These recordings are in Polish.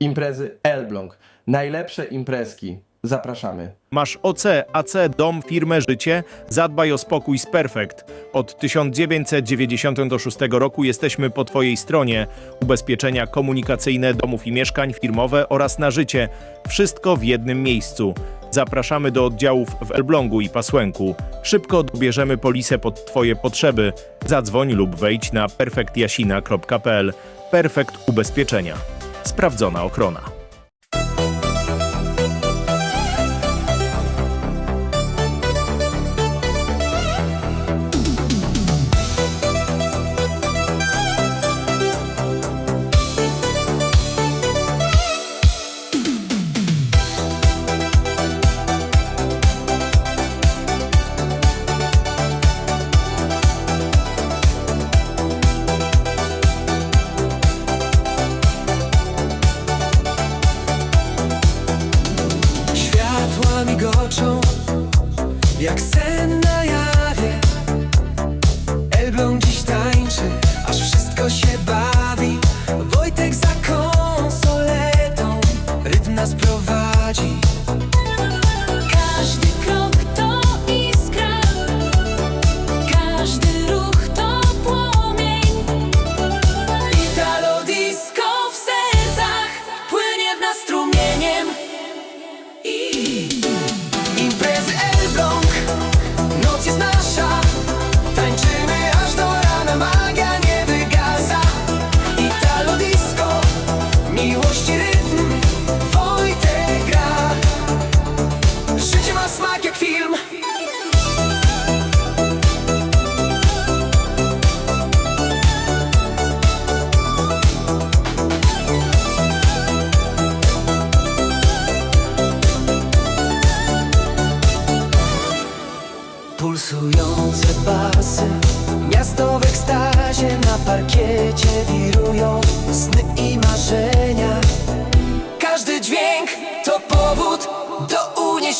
Imprezy Elbląg. Najlepsze imprezki. Zapraszamy. Masz OC, AC, dom, firmę, życie? Zadbaj o spokój z Perfekt. Od 1996 roku jesteśmy po Twojej stronie. Ubezpieczenia komunikacyjne domów i mieszkań, firmowe oraz na życie. Wszystko w jednym miejscu. Zapraszamy do oddziałów w Elblągu i Pasłęku. Szybko dobierzemy polisę pod Twoje potrzeby. Zadzwoń lub wejdź na perfektjasina.pl. Perfekt Ubezpieczenia. Sprawdzona ochrona. jak sen na jawie. Elbląg dziś tańczy, aż wszystko się bawi.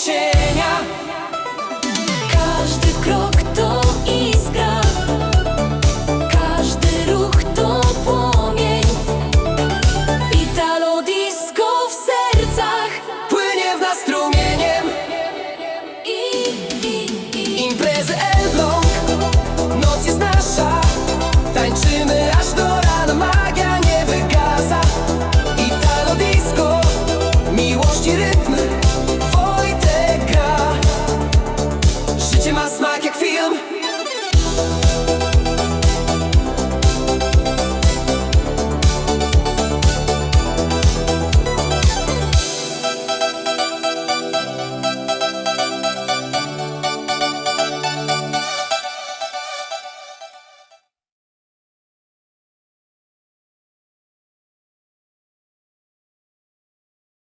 ocean. you.